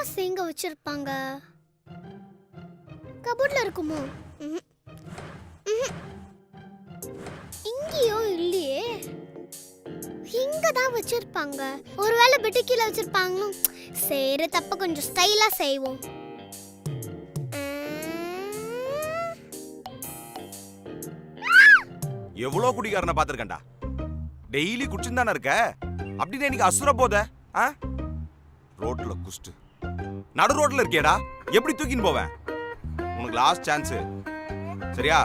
காசு எங்க வச்சிருப்பாங்க. கபோர்ட்ல இருக்குமோ? இங்கேயோ இங்கேயும் இல்லையே. இங்க தான் வச்சிருப்பாங்க. ஒருவேளை பெட்டு கீழே வச்சிருப்பாங்க சரி தப்ப கொஞ்சம் ஸ்டைலா செய்வோம். எவ்வளோ குடிகாரனை பார்த்துருக்கேன்டா? டெய்லி குடிச்சுன்னு தானே இருக்க? அப்படின்னு இன்னைக்கு அசுர போத ஆ? ரோட்ல குஸ்ட்டு. நடு ரோட்ல இருக்கியேடா. எப்படி தூக்கின்னு போவேன்? உனக்கு லாஸ்ட் சான்ஸ் சரியா?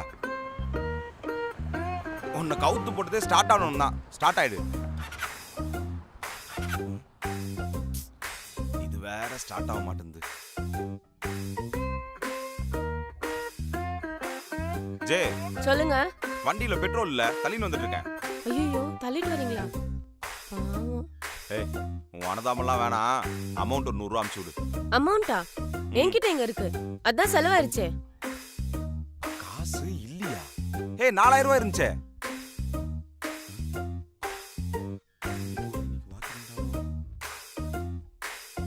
உன்னை கவுத்து போட்டதே ஸ்டார்ட் ஆகணும் தான். ஸ்டார்ட் ஆயிடு. இது வேற ஸ்டார்ட் ஆக மாட்டேங்குது. ஜே சொல்லுங்க. வண்டியில பெட்ரோல் இல்ல தள்ளின்னு வந்துட்டு இருக்கேன். ஐயோ தள்ளிட்டு வரீங்களா? ஏய் உன் அனதாமெல்லாம் வேணாம். அமௌண்ட் ஒரு நூறுரூவா அமுச்சு விடு. அமௌண்டா என்கிட்ட எங்க இருக்கு? அதான் செலவாயிருச்சே. காசு இல்லையா? ஏய் நாலாயிரம் ரூபாய் இருந்துச்சே.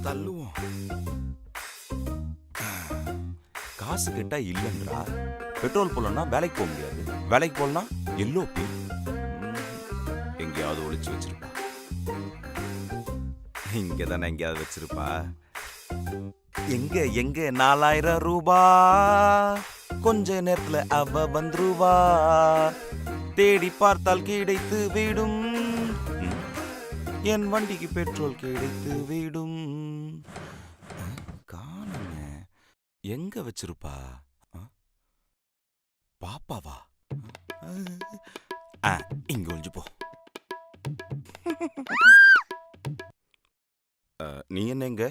தள்ளுவோம். காசு கேட்டா இல்லைன்றா. பெட்ரோல் போடலன்னா வேலைக்கு போக முடியாது. வேலைக்கு போகலனா எல்லோபி எங்கேயாவது ஒளிச்சு வச்சிருப்பா இங்க தானே எங்கேயாவது வச்சிருப்பா? எங்க எங்க? நாலாயிரம் ரூபா. கொஞ்ச நேரத்துல அவ வந்துருவா. தேடி பார்த்தால் கிடைத்து விடும். என் வண்டிக்கு பெட்ரோல் கிடைத்து விடும். காணுங்க. எங்க வச்சிருப்பா? பாப்பாவா? ஆ, இங்க ஒழிஞ்சு போ. ஆ, நீ என்ன எங்க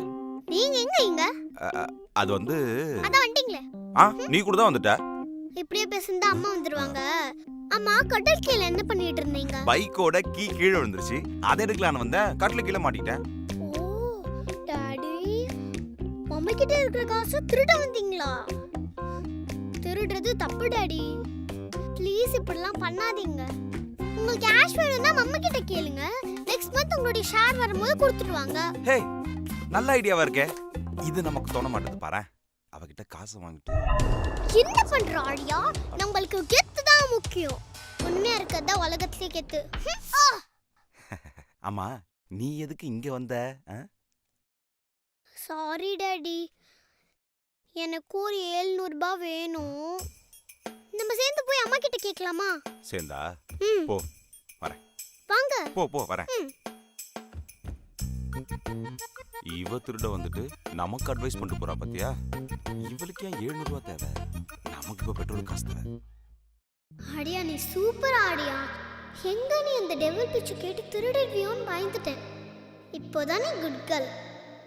நீங்க எங்க இங்க? அது வந்து அதான் வந்துட்டீங்களே. ஆ நீ கூட தான் வந்துட்ட. இப்படியே பேசுந்தா அம்மா வந்துருவாங்க. அம்மா கடல் கீழே என்ன பண்ணிட்டு இருந்தீங்க? பைக்கோட கீ கீழே விழுந்துருச்சு. அதை எடுக்கலான்னு வந்தேன். கட்டில கீழே மாட்டிக்கிட்டேன் ஓ டாடி. மம்மி கிட்ட இருக்கிற காசு திருட வந்தீங்களா? திருடுறது தப்பு டாடி. ப்ளீஸ் இப்படிலாம் பண்ணாதீங்க. உங்களுக்கு கேஷ் வேணும்னா மம்மி கிட்ட கேளுங்க. நெக்ஸ்ட் மந்த் உங்களுடைய ஷேர் வரும்போது கொடுத்துடுவாங்க. ஹே நல்ல ஐடியாவா இருக்கே. இது நமக்கு தோண மாட்டேது பாரு அவகிட்ட காசு வாங்கிட்டு. என்ன பண்ற ஆடியா நம்மளுக்கு கெத்து தான் முக்கியம். உண்மையா இருக்கிறது உலகத்திலே கெத்து. ஆமா நீ எதுக்கு இங்க வந்த? Sorry daddy. எனக்கு ஒரு ஏழ்நூறுபா வேணும். நம்ம சேர்ந்து போய் அம்மா கிட்ட கேட்கலாமா? சேர்ந்தா? போ வரேன். வாங்க. போ போ வரேன். இவ திருட வந்துட்டு நமக்கு அட்வைஸ் பண்ணிட்டு போறா பாத்தியா? இவளுக்கு ஏன் 700 ரூபா தேவை? நமக்கு இப்ப பெட்ரோல் காசு தேவை. ஆடியா நீ சூப்பர் ஆடியா. எங்க நீ அந்த டெவல் பிச்சு கேட்டு திருடிடுவியோன்னு பயந்துட்டேன். இப்போதான் குட் கேர்ள்